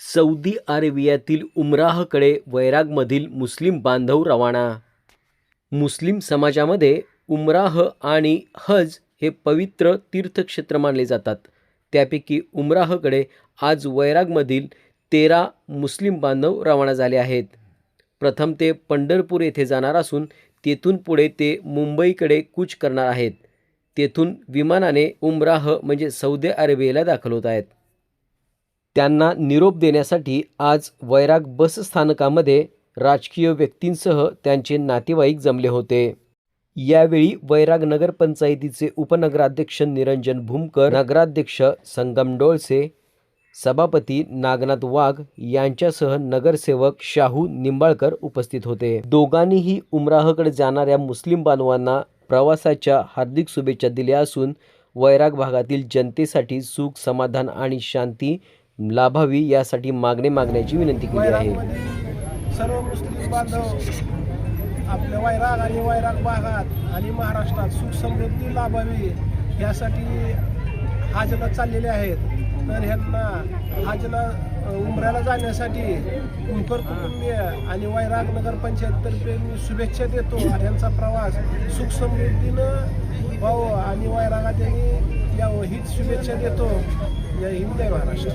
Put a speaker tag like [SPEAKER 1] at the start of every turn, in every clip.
[SPEAKER 1] Saudi अरेबियातील उमराहकडे वैरागमधील मुस्लिम बांधव रवाना. मुस्लिम समाजामध्ये उमराह आणि हज हे पवित्र तीर्थक्षेत्र मानले जातात. त्यापैकी उमराहकडे आज वैरागमधील तेरा मुस्लिम बांधव रवाना झाले आहेत. प्रथम ते पंढरपूर येथे जाणार असून तेथून पुढे ते मुंबईकडे कूच करणार आहेत. तेथून विमानाने उमराह म्हणजे सौदी अरेबियाला दाखल होत आहेत. त्यांना निरोप देण्यासाठी आज वैराग बस स्थानकामध्ये राजकीय व्यक्तींसह त्यांचे नातेवाईक जमले होते. यावेळी वैराग नगरपंचायतीचे उपनगराध्यक्ष निरंजन भूमकर नगराध्यक्ष संगम डोळसे सभापती नागनाथ वाघ यांच्यासह नगरसेवक शाहू निंबाळकर उपस्थित होते. दोघांनीही उमराहकडे जाणाऱ्या मुस्लिम बांधवांना प्रवासाच्या हार्दिक शुभेच्छा दिल्या असून वैराग भागातील जनतेसाठी सुख समाधान आणि शांती लाभावी यासाठी मागणी मागण्याची विनंती केली आहे.
[SPEAKER 2] सर्व मुस्लिम बांधव आपल्या वैराग आणि वैराग भागात आणि महाराष्ट्रात सुख समृद्धी लाभावी यासाठी हाजना चाललेले आहेत. तर ह्यांना हाजला उमऱ्याला जाण्यासाठी कुंकर कुटुंबीय आणि वैराग नगरपंचायततर्फे मी शुभेच्छा देतो. आणि यांचा प्रवास सुख समृद्धीनं भाऊ आणि वैरागात यांनी हिंद जय महाराष्ट्र।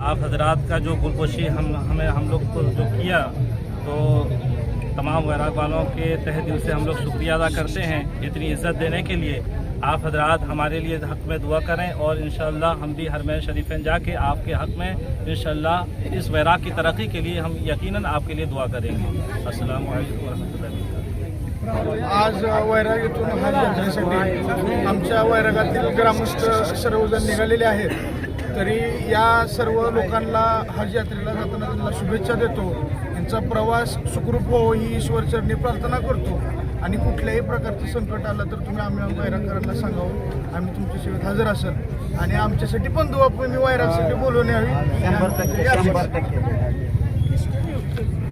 [SPEAKER 3] आप हजरात का जो गुलपोशी हम, हमें, हम लोग को जो किया तो तमाम वैराग वालों के तहे दिल से हम लोग शुक्रिया अदा करते हैं इतनी इज़्ज़त देने के लिए। आप हजरात हमारे लिए हक़ में दुआ करें और इन हम भी हरमैन शरीफें जाके आपके हक़ में इन इस वैराग की तरक्की के लिए हम यकीनन आपके लिए दुआ करेंगे। असल वरहमतुल्लाहि
[SPEAKER 4] आज वैराग येथून हज यात्रेसाठी आमच्या वैरागातील ग्रामस्थ सर्वजण निघालेले आहेत. तरी या सर्व लोकांना हज यात्रेला जाताना त्यांना शुभेच्छा देतो. यांचा प्रवास सुखरूप हो ही ईश्वरचरणी प्रार्थना करतो. आणि कुठल्याही प्रकारचं संकट आलं तर तुम्ही आम्ही वैरागकरांना सांगावं. आम्ही तुमच्या सेवेत हजर असेल. आणि आमच्यासाठी पण दुवा मी वैरागसाठी बोलवणे हवी.